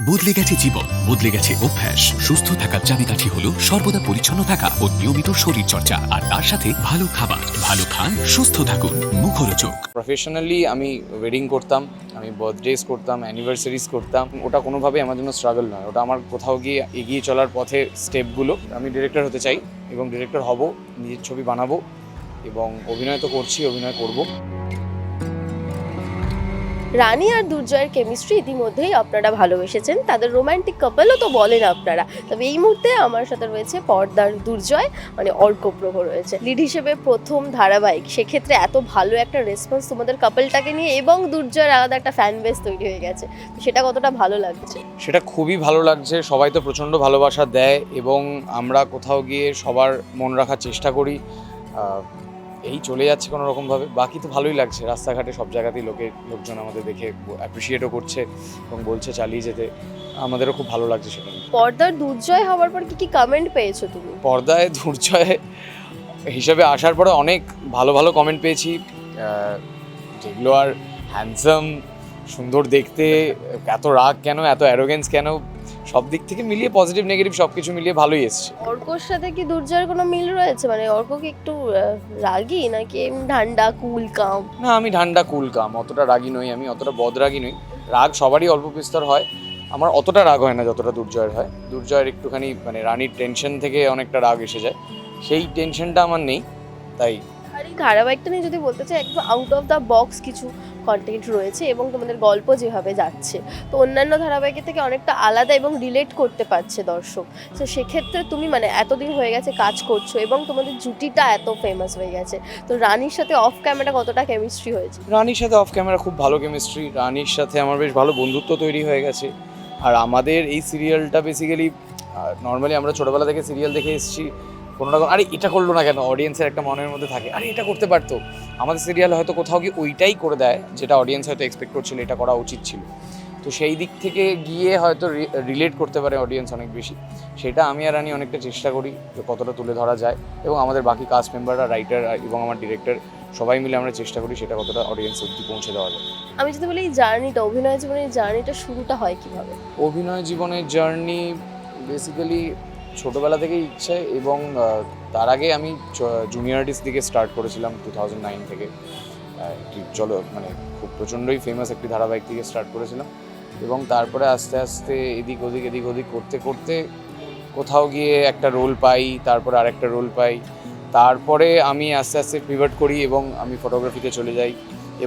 বদলে গেছে জীবন, বদলে গেছে অভ্যাস। সুস্থ থাকার চাবিকাঠি হলো সর্বদা পরিচ্ছন্ন থাকা ও নিয়মিত শরীর চর্চা আর তার সাথে ভালো খাবার, ভালো খান, সুস্থ থাকুন মুখরোচক। প্রফেশনালি আমি ওয়েডিং করতাম, আমি বার্থডেজ করতাম অ্যানিভার্সারিজ করতাম। ওটা কোনোভাবে আমার জন্য স্ট্রাগল নয়। ওটা আমার কোথাও গিয়ে এগিয়ে চলার পথে স্টেপগুলো আমি ডিরেক্টর হতে চাই এবং ডিরেক্টর হব, নিজের ছবি বানাবো এবং অভিনয় তো করছি, অভিনয় করব। রানী আর দুর্জয়ের কেমিস্ট্রি ইতিমধ্যেই আপনারা ভালোবেসেছেন। তাদের রোমান্টিক কাপলও তো বলেন আপনারা। তবে এই মুহূর্তে আমার সাথে রয়েছে পর্দার দুর্জয় মানে অর্কপ্রভ রয়েছে। লিড হিসেবে প্রথম ধারাবাহিক। সেক্ষেত্রে এত ভালো একটা রেসপন্স তোমাদের কাপলটাকে নিয়ে এবং দুর্জয়ের আলাদা একটা ফ্যান বেস তৈরি হয়ে গেছে। সেটা কতটা ভালো লাগছে? সেটা খুবই ভালো লাগছে। সবাই তো প্রচণ্ড ভালোবাসা দেয় এবং আমরা কোথাও গিয়ে সবার মন রাখার চেষ্টা করি। এই চলে যাচ্ছে কোনো রকমভাবে। বাকি তো ভালোই লাগছে। রাস্তাঘাটে সব জায়গাতেই লোকে লোকজন আমাদের দেখে অ্যাপ্রিসিয়েটও করছে এবং বলছে চালিয়ে যেতে। আমাদেরও খুব ভালো লাগছে সেটা। পর্দার দুর্জয় হওয়ার পর কি কি কমেন্ট পেয়েছ তুমি? পর্দায় দুর্জয় হিসাবে আসার পরে অনেক ভালো ভালো কমেন্ট পেয়েছি। যেগুলো আর হ্যান্ডসাম সুন্দর দেখতে এত রাগ কেন এত অ্যারোগেন্স কেন সব দিক থেকে মিলিয়ে পজিটিভ নেগেটিভ সব কিছু মিলিয়ে ভালোই এসছে। অর্কর সাথে কি দুর্জয়ের কোনো মিল রয়েছে? মানে অর্ক কি একটু রাগী নাকি ঠান্ডা কুল কাম না আমি ঠান্ডা কুল কাম অতটা রাগি নই আমি অতটা বদরাগি নই। রাগ সবারই অল্প বিস্তর হয়। আমার অতটা রাগ হয় না যতটা দুর্জয়ের হয়। দুর্জয়ের একটুখানি মানে রানীর টেনশন থেকে অনেকটা রাগ এসে যায়। সেই টেনশনটা আমার নেই তাই আর এই ধারাবাহিকটা নিয়ে যদি বলতে চাই, একদম আউট অফ দ্য বক্স কিছু কন্টেন্ট রয়েছে এবং তোমাদের গল্প যেভাবে যাচ্ছে। তো অন্যান্য ধারাবাহিকের থেকে অনেকটা আলাদা এবং রিলেট করতে পারছে দর্শক। তো সেক্ষেত্রে তুমি মানে এতদিন হয়ে গেছে কাজ করছ এবং তোমাদের জুটিটা এত ফেমাস হয়ে গেছে। তো রানীর সাথে অফ ক্যামেরা কতটা কেমিস্ট্রি হয়েছে? রানীর সাথে অফ ক্যামেরা খুব ভালো কেমিস্ট্রি রানীর সাথে আমার বেশ ভালো বন্ধুত্ব তৈরি হয়ে গেছে। আর আমাদের এই সিরিয়ালটা বেসিক্যালি নর্মালি আমরা ছোটোবেলা থেকে সিরিয়াল দেখে এসেছি। কোনো রকম আরে এটা করল না কেন? অডিয়েন্সের একটা মনের মধ্যে থাকে। আরে এটা করতে পারতো। আমাদের সিরিয়াল হয়তো কোথাও গিয়ে ওইটাই করে দেয় যেটা অডিয়েন্স হয়তো এক্সপেক্ট করছিল এটা করা উচিত ছিল। তো সেই দিক থেকে গিয়ে হয়তো রিলেট করতে পারে অডিয়েন্স অনেক বেশি। সেটা আমি আর রানী অনেকটা চেষ্টা করি যে কতটা তুলে ধরা যায় এবং আমাদের বাকি কাস্ট মেম্বাররা রাইটার এবং আমার ডিরেক্টর সবাই মিলে আমরা চেষ্টা করি সেটা কতটা অডিয়েন্স অব্দি পৌঁছে দেওয়া যায়। আমি যদি বলি এই জার্নিটা অভিনয় জীবনের জার্নিটা শুরুটা হয় কীভাবে? অভিনয় জীবনের জার্নি বেসিক্যালি ছোটোবেলা থেকেই ইচ্ছে এবং তার আগে আমি জুনিয়র আর্টিস্ট দিকে স্টার্ট করেছিলাম টু থাউজেন্ড নাইন থেকে। একটি চলো মানে খুব প্রচণ্ডই ফেমাস একটি ধারাবাহিক থেকে স্টার্ট করেছিলাম। এবং তারপরে আস্তে আস্তে এদিক ওদিক এদিক ওদিক করতে করতে কোথাও গিয়ে একটা রোল পাই, তারপরে আরেকটা রোল পাই। তারপরে আমি আস্তে আস্তে পিভার্ট করি এবং আমি ফটোগ্রাফিতে চলে যাই।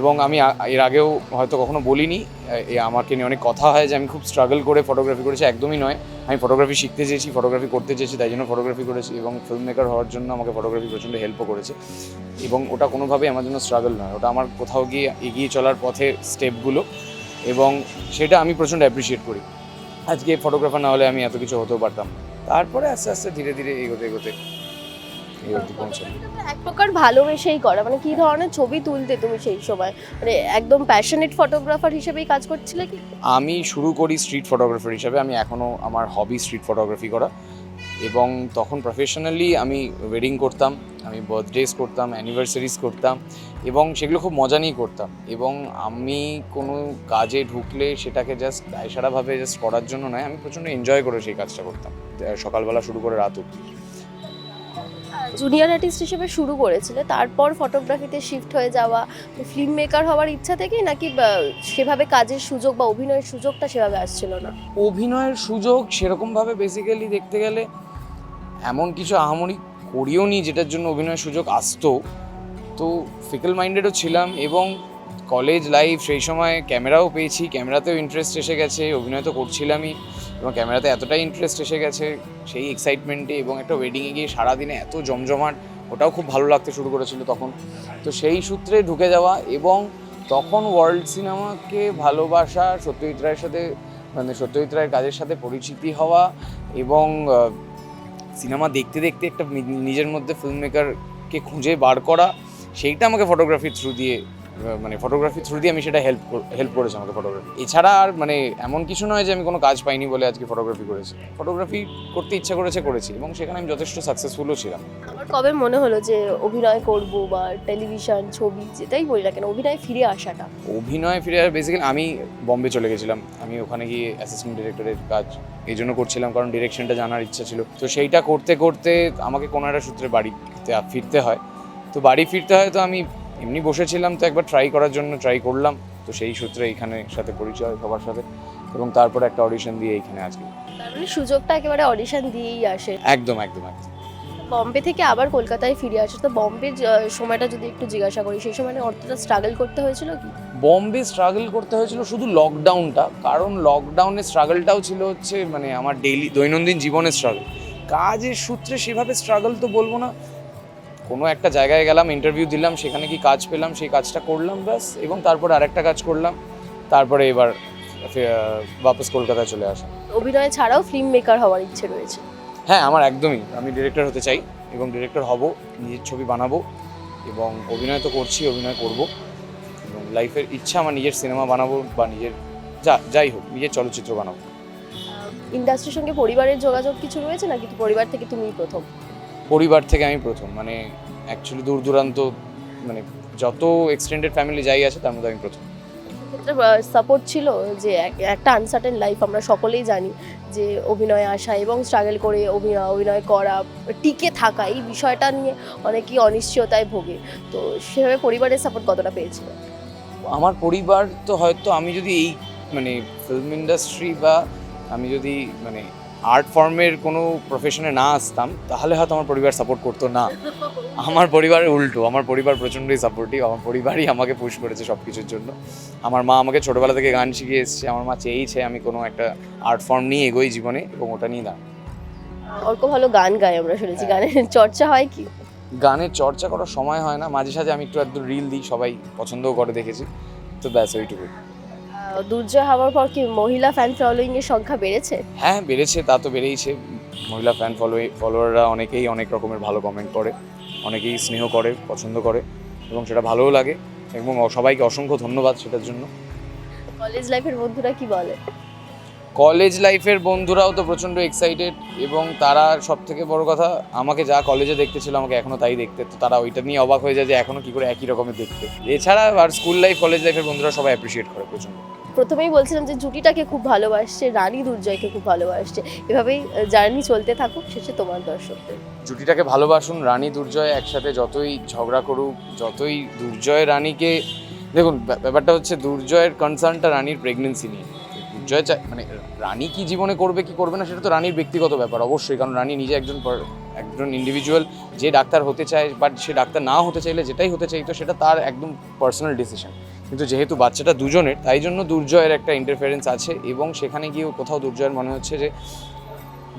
এবং আমি এর আগেও হয়তো কখনো বলিনি আমাকে নিয়ে অনেক কথা হয় যে আমি খুব স্ট্রাগল করে ফটোগ্রাফি করেছি, একদমই নয়। আমি ফটোগ্রাফি শিখতে চেয়েছি ফটোগ্রাফি করতে চেয়েছি, তাই জন্য ফটোগ্রাফি করেছি এবং ফিল্ম মেকার হওয়ার জন্য আমাকে ফটোগ্রাফি প্রচণ্ড হেল্পও করেছে। এবং ওটা কোনোভাবেই আমার জন্য স্ট্রাগল নয়, ওটা আমার কোথাও গিয়ে এগিয়ে চলার পথে স্টেপগুলো এবং সেটা আমি প্রচণ্ড অ্যাপ্রিসিয়েট করি। আজকে ফটোগ্রাফার না হলে আমি এত কিছু হতেও পারতাম তারপরে আস্তে আস্তে ধীরে ধীরে এগোতে এগোতে এই অবধি পৌঁছালাম এক প্রকার ভালোবেসেই করা। মানে কি ধরনের ছবি তুলতে তুমি সেই সময়? মানে একদম প্যাশনেট ফটোগ্রাফার হিসেবেই কাজ করছিলে কি? আমি শুরু করি স্ট্রিট ফটোগ্রাফার হিসাবে। আমি এখনও আমার হবি স্ট্রিট ফটোগ্রাফি করা। এবং তখন প্রফেশনালি আমি ওয়েডিং করতাম আমি বার্থডেজ করতাম অ্যানিভার্সারিজ করতাম এবং সেগুলো খুব মজা নিয়েই করতাম। এবং আমি কোনো কাজে ঢুকলে সেটাকে জাস্ট দায়সারাভাবে জাস্ট করার জন্য নয় আমি প্রচণ্ড এনজয় করে সেই কাজটা করতাম। সকালবেলা শুরু করে রাত অব্দি জুনিয়র আর্টিস্ট হিসেবে শুরু করেছিলে, তারপর ফটোগ্রাফিতে শিফট হয়ে যাওয়া ফিল্ম মেকার হওয়ার ইচ্ছা থেকেই নাকি সেভাবে কাজের সুযোগ বা অভিনয়ের সুযোগটা সেভাবে আসছিল না? অভিনয়ের সুযোগ সেরকমভাবে বেসিক্যালি দেখতে গেলে এমন কিছু আহামরি করিও নি যেটার জন্য অভিনয়ের সুযোগ আসতো। তো ফিকেল মাইন্ডেডও ছিলাম এবং কলেজ লাইফ, সেই সময় ক্যামেরাও পেয়েছি, ক্যামেরাতেও ইন্টারেস্ট এসে গেছে, অভিনয় তো করছিলামই এবং ক্যামেরাতে এতটাই ইন্টারেস্ট এসে গেছে, সেই এক্সাইটমেন্টে এবং একটা ওয়েডিংয়ে গিয়ে সারাদিনে এত জমজমাট, ওটাও খুব ভালো লাগতে শুরু করেছিল তখন। তো সেই সূত্রে ঢুকে যাওয়া এবং তখন ওয়ার্ল্ড সিনেমাকে ভালোবাসা, সত্যজিৎ রায়ের সাথে মানে সত্যজিৎ রায়ের কাজের সাথে পরিচিতি হওয়া এবং সিনেমা দেখতে দেখতে একটা নিজের মধ্যে ফিল্ম মেকারকে খুঁজে বার করা, সেইটা আমাকে ফটোগ্রাফির থ্রু দিয়ে মানে ফটোগ্রাফি থ্রু দিয়ে আমি সেটা হেল্প হেল্প করেছে আমাকে ফটোগ্রাফি এছাড়া আর মানে এমন কিছু নয় যে আমি কোনো কাজ পাইনি বলে আজকে ফটোগ্রাফি করেছি। ফটোগ্রাফি করতে ইচ্ছা করেছে করেছি এবং সেখানে আমি যথেষ্ট সাকসেসফুলও ছিলাম। আমার কবে মনে হলো যে অভিনয় করব বা টেলিভিশন ছবি যেটাই বলি না কেন অভিনয় ফিরে আসাটা? অভিনয় ফিরে আসা বেসিক্যালি আমি বম্বে চলে গেছিলাম। আমি ওখানে গিয়ে অ্যাসিস্ট্যান্ট ডিরেক্টরের কাজ এই জন্য করছিলাম কারণ ডিরেকশনটা জানার ইচ্ছা ছিল। তো সেইটা করতে করতে আমাকে কোনো একটা সূত্রে বাড়িতে ফিরতে হয়। তো বাড়ি ফিরতে হয় তো আমি এমনি বসেছিলাম তো একবার ট্রাই করার জন্য ট্রাই করলাম। তো সেই সূত্রে এইখানে সাথে পরিচয় সবার সাথে। এবং তারপরে একটা অডিশন দিয়ে এইখানে আজকে। তার মানে সুযোগটা একেবারে অডিশন দিয়েই আসে। একদম একদম একদম। বম্বে থেকে আবার কলকাতায় ফিরে আসে। তো বম্বের য- সময়টা যদি একটু জিজ্ঞাসা করি সেই সময় অতটা স্ট্রাগল করতে হয়েছিল কি? বম্বে স্ট্রাগল করতে হয়েছিল শুধু লকডাউনটা কারণ লকডাউনের স্ট্রাগলটাও ছিল হচ্ছে মানে আমার ডেইলি দৈনন্দিন জীবনের স্ট্রাগল কাজের সূত্রে সেভাবে স্ট্রাগল তো বলব না। কোনো একটা জায়গায় গেলাম ইন্টারভিউ দিলাম সেখানে কি কাজ পেলাম সেই কাজটা করলাম ব্যাস এবং তারপরে আরেকটা কাজ করলাম তারপরে এবার বাপস কলকাতায় চলে আসা। অভিনয় ছাড়াও ফিল্ম মেকার হওয়ার ইচ্ছে রয়েছে। হ্যাঁ আমার একদমই আমি ডিরেক্টর হতে চাই এবং ডিরেক্টর হব নিজের ছবি বানাবো এবং অভিনয় তো করছি অভিনয় করব এবং লাইফের ইচ্ছা আমার নিজের সিনেমা বানাবো বা নিজের যা যাই হোক নিজের চলচ্চিত্র বানাবো। ইন্ডাস্ট্রির সঙ্গে পরিবারের যোগাযোগ কিছু রয়েছে নাকি? পরিবার থেকে তুমিই প্রথম। পরিবার থেকে আমি প্রথম। মানে অ্যাকচুয়ালি দূর দূরান্ত মানে যত এক্সটেন্ডেড ফ্যামিলি যাই আছে তার মধ্যে আমি প্রথম। সাপোর্ট ছিল যে এক- একটা আনসার্টেন লাইফ আমরা সকলেই জানি যে অভিনয়ে আসা এবং স্ট্রাগল করে অভিনয় অভিনয় করা টিকে থাকা এই বিষয়টা নিয়ে অনেকেই অনিশ্চয়তায় ভোগে। তো সেভাবে পরিবারের সাপোর্ট কতটা পেয়েছিল? আমার পরিবার তো হয়তো আমি যদি এই মানে ফিল্ম ইন্ডাস্ট্রি বা আমি যদি মানে আর্ট ফর্মের কোনো প্রফেশনে না আসতাম তাহলে হয়তো আমার পরিবার সাপোর্ট করতো না। আমার পরিবারের উল্টো আমার পরিবার প্রচণ্ডই সাপোর্টিভ আমার পরিবারই আমাকে পুশ করেছে সব কিছুর জন্য। আমার মা আমাকে ছোটোবেলা থেকে গান শিখিয়ে এসেছে আমার মা চেয়েইছে আমি কোনো একটা আর্ট ফর্ম নিয়ে এগোই জীবনে এবং ওটা নিয়ে দাঁড় অর্ক ভালো গান গায় আমরা শুনেছি হ্যাঁ। গানের চর্চা হয় কি? গানের চর্চা করার সময় হয় না মাঝে সাঝে আমি একটু একটু রিল দিই সবাই পছন্দও করে দেখেছি তো ব্যাস ওইটুকু আহ, দুর্জয় হওয়ার পর কি মহিলা ফ্যান ফলোয়িং এর সংখ্যা বেড়েছে? হ্যাঁ বেড়েছে তা তো বেড়েইছে। মহিলা ফ্যান ফলো ফলোয়াররা অনেকেই অনেক রকমের ভালো কমেন্ট করে অনেকেই স্নেহ করে পছন্দ করে এবং সেটা ভালোও লাগে এবং সবাইকে অসংখ্য ধন্যবাদ সেটার জন্য। কলেজ লাইফের বন্ধুরা কি বলে? কলেজ লাইফের বন্ধুরাও তো প্রচণ্ড এক্সাইটেড এবং তারা সব থেকে বড় কথা আমাকে যা কলেজে দেখতে ছিল আমাকে এখনও তাই দেখতে তো তারা ওইটা নিয়ে অবাক হয়ে যায় যে এখনও কী করে একই রকমের দেখতে। এছাড়া আর স্কুল লাইফ কলেজ লাইফের বন্ধুরা সবাই অ্যাপ্রিসিয়েট করে প্রচণ্ড। প্রথমেই বলছিলাম যে জুটিটাকে খুব ভালোবাসছে, রানী দুর্জয়কে খুব ভালোবাসছে। এভাবেই জার্নি চলতে থাকুক, শেষে তোমার দর্শকদের। জুটিটাকে ভালোবাসুন, রানী দুর্জয় একসাথে যতই ঝগড়া করুক, যতই দুর্জয় রানীকে, দেখুন, ব্যা- ব্যাপারটা হচ্ছে দুর্জয়ের কনসার্নটা রানীর প্রেগনেন্সি নিয়ে। দুর্জয় মানে রানী কি জীবনে করবে, কি করবে না, সেটা তো রানীর ব্যক্তিগত ব্যাপার অবশ্যই, কারণ রানী নিজে একজন একজন ইন্ডিভিজুয়াল যে ডাক্তার হতে চায় বাট সে ডাক্তার না হতে চাইলে যেটাই হতে চাইতো সেটা তার একদম পার্সোনাল ডিসিশন কিন্তু যেহেতু বাচ্চাটা দুজনের, তাই জন্য দুর্জয়ের একটা ইন্টারফারেন্স আছে এবং সেখানে গিয়েও কোথাও দুর্জয়ের মনে হচ্ছে যে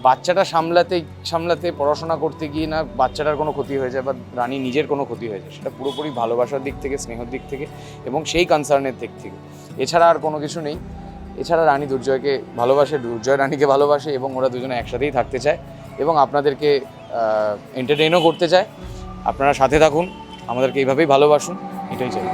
বাচ্চাটা সামলাতে সামলাতে, পড়াশোনা করতে গিয়ে না বাচ্চাটার কোনো ক্ষতি হয়ে যায় বা রানী নিজের কোনো ক্ষতি হয়ে যায়, সেটা পুরোপুরি ভালোবাসার দিক থেকে, স্নেহর দিক থেকে এবং সেই কনসার্নের দিক থেকে। এছাড়া আর কোনো কিছু নেই। এছাড়া রানী দুর্জয়কে ভালোবাসে, দুর্জয় রানীকে ভালোবাসে এবং ওরা দুজনে একসাথেই থাকতে চায় এবং আপনাদেরকে এন্টারটেইনও করতে চায়। আপনারা সাথে থাকুন আমাদেরকে এইভাবেই ভালোবাসুন এটাই চাই।